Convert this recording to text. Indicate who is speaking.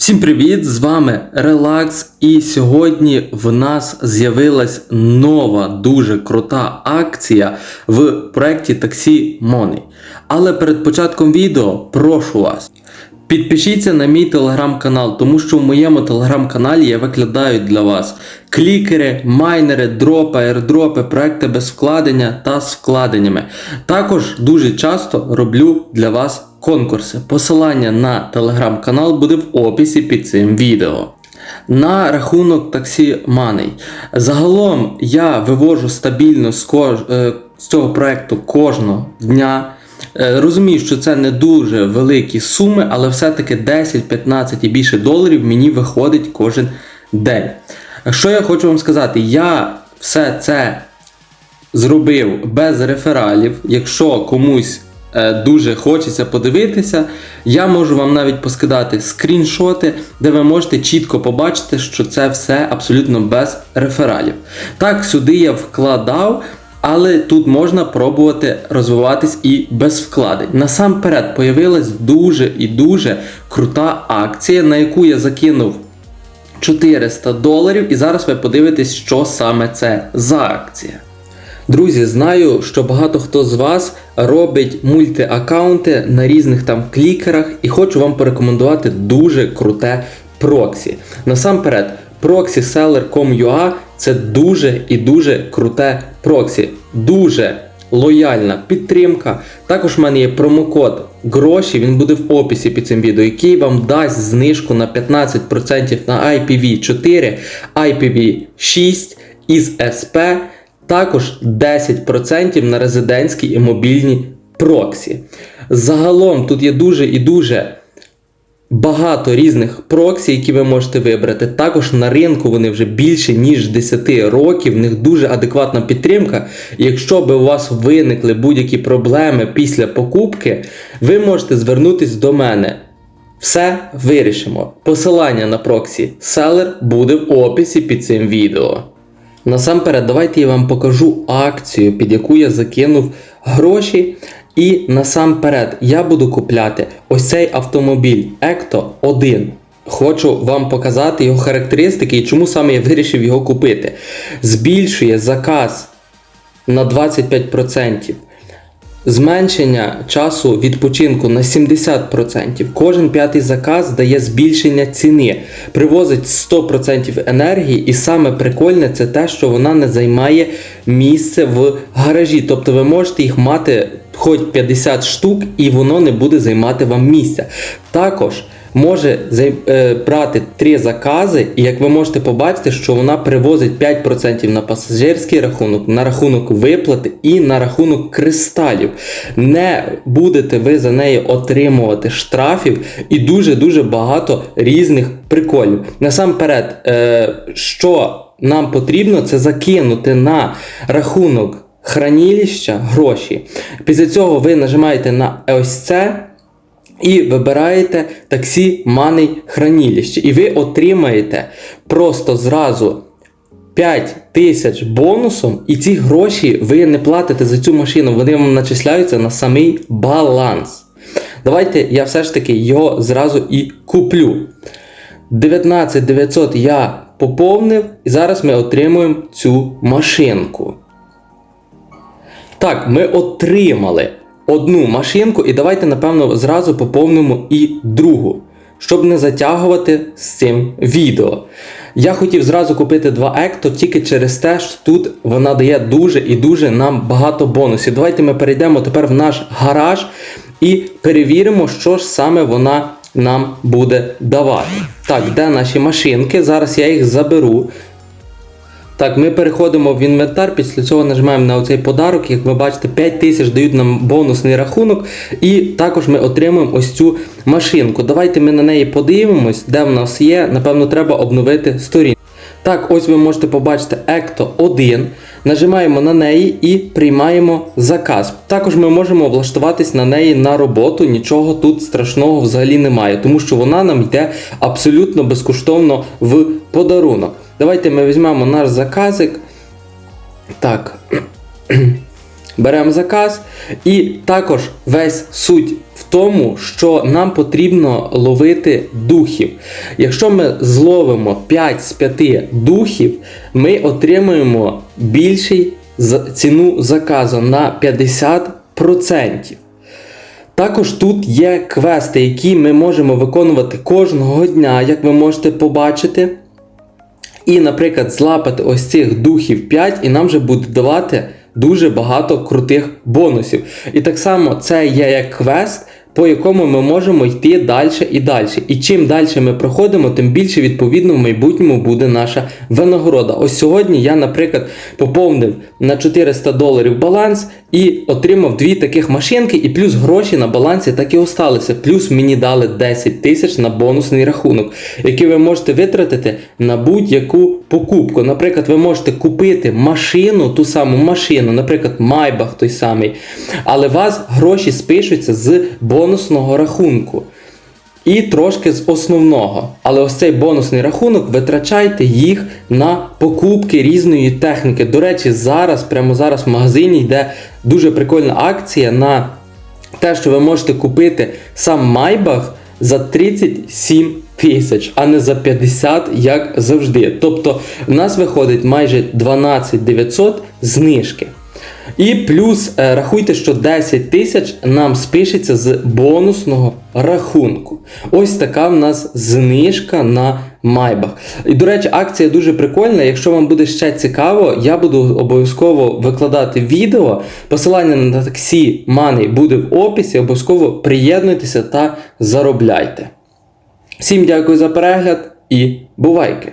Speaker 1: Всім привіт! З вами Релакс, і сьогодні в нас з'явилась нова дуже крута акція в проєкті Таксі Money. Але перед початком відео прошу вас. Підпишіться на мій телеграм-канал, тому що в моєму телеграм-каналі я викладаю для вас клікери, майнери, дропи, аірдропи, проекти без вкладення та з вкладеннями. Також дуже часто роблю для вас конкурси. Посилання на телеграм-канал буде в описі під цим відео. На рахунок таксі Money. Загалом я вивожу стабільно з, кож... е, з цього проекту кожного дня. Е, Розумію, що це не дуже великі суми, але все-таки 10, 15 і більше доларів мені виходить кожен день. Що я хочу вам сказати? Я все це зробив без рефералів. Якщо комусь дуже хочеться подивитися, я можу вам навіть поскидати скріншоти, де ви можете чітко побачити, що це все абсолютно без рефералів. Так, сюди я вкладав. Але тут можна пробувати розвиватись і без вкладень. Насамперед появилась дуже і дуже крута акція, на яку я закинув 400 доларів, і зараз ви подивитесь, що саме це за акція. Друзі, знаю, що багато хто з вас робить мультиаккаунти на різних там клікерах, і хочу вам порекомендувати дуже круте проксі. Насамперед, proxyseller.com.ua це дуже і дуже круте проксі. Дуже лояльна підтримка. Також в мене є промокод гроші, він буде в описі під цим відео, який вам дасть знижку на 15% на IPv4, IPv6 із SP, також 10% на резидентські і мобільні проксі. Загалом тут є дуже і дуже багато різних проксі, які ви можете вибрати. Також на ринку вони вже більше ніж 10 років. В них дуже адекватна підтримка. Якщо би у вас виникли будь-які проблеми після покупки, ви можете звернутися до мене. Все вирішимо. Посилання на проксі Seller буде в описі під цим відео. Насамперед, давайте я вам покажу акцію, під яку я закинув гроші. І насамперед я буду купляти ось цей автомобіль Ecto 1. Хочу вам показати його характеристики і чому саме я вирішив його купити. Збільшує заказ на 25%. Зменшення часу відпочинку на 70%. Кожен п'ятий заказ дає збільшення ціни, привозить 100% енергії, і саме прикольне це те, що вона не займає місце в гаражі. Тобто ви можете їх мати хоч 50 штук, і воно не буде займати вам місця. Також може е, брати три закази, і як ви можете побачити, що вона привозить 5% на пасажирський рахунок, на рахунок виплати і на рахунок кристалів. Не будете ви за неї отримувати штрафів і дуже-дуже багато різних приколів. Насамперед, е, що нам потрібно, це закинути на рахунок хранилища гроші. Після цього ви нажимаєте на ось це. І вибираєте таксі Money хранилище. І ви отримаєте просто зразу 5 тисяч бонусом, і ці гроші ви не платите за цю машину, вони вам начисляються на самий баланс. Давайте я все ж таки його зразу і куплю. 19 900 я поповнив, і зараз ми отримуємо цю машинку. Так, ми отримали одну машинку, і давайте, напевно, зразу поповнимо і другу, щоб не затягувати з цим відео. Я хотів зразу купити два екто тільки через те, що тут вона дає дуже і дуже нам багато бонусів. Давайте ми перейдемо тепер в наш гараж і перевіримо, що ж саме вона нам буде давати. Так, де наші машинки? Зараз я їх заберу. Так, ми переходимо в інвентар, після цього нажимаємо на оцей подарок. Як ви бачите, 5 тисяч дають нам бонусний рахунок, і також ми отримуємо ось цю машинку. Давайте ми на неї подивимось, де в нас є. Напевно, треба обновити сторінку. Так, ось ви можете побачити Ecto 1. Нажимаємо на неї і приймаємо заказ. Також ми можемо влаштуватись на неї на роботу. Нічого тут страшного взагалі немає, тому що вона нам йде абсолютно безкоштовно в подарунок. Давайте ми візьмемо наш заказик. Так. Беремо заказ, і також весь суть в тому, що нам потрібно ловити духів. Якщо ми зловимо 5 з 5 духів, ми отримуємо більший ціну заказу на 50%. Також тут є квести, які ми можемо виконувати кожного дня, як ви можете побачити. І, наприклад, злапати ось цих духів 5, і нам вже буде давати дуже багато крутих бонусів. І так само це є як квест, по якому ми можемо йти далі і далі. І чим далі ми проходимо, тим більше відповідно в майбутньому буде наша винагорода. Ось сьогодні я, наприклад, поповнив на 400 доларів баланс і отримав дві таких машинки, і плюс гроші на балансі так і осталися. Плюс мені дали 10 тисяч на бонусний рахунок, який ви можете витратити на будь-яку покупку. Наприклад, ви можете купити машину, ту саму машину, наприклад, Майбах той самий, але у вас гроші спишуться з бонусного рахунку. І трошки з основного. Але ось цей бонусний рахунок витрачайте їх на покупки різної техніки. До речі, зараз, прямо зараз в магазині йде дуже прикольна акція на те, що ви можете купити сам Майбах за 37 тисяч, а не за 50, як завжди. Тобто в нас виходить майже 12 900 знижки. І плюс е, рахуйте, що 10 тисяч нам спишеться з бонусного рахунку. Ось така в нас знижка на Майбах. І, до речі, акція дуже прикольна. Якщо вам буде ще цікаво, я буду обов'язково викладати відео. Посилання на таксі Money буде в описі. Обов'язково приєднуйтеся та заробляйте. Всім дякую за перегляд і бувайки!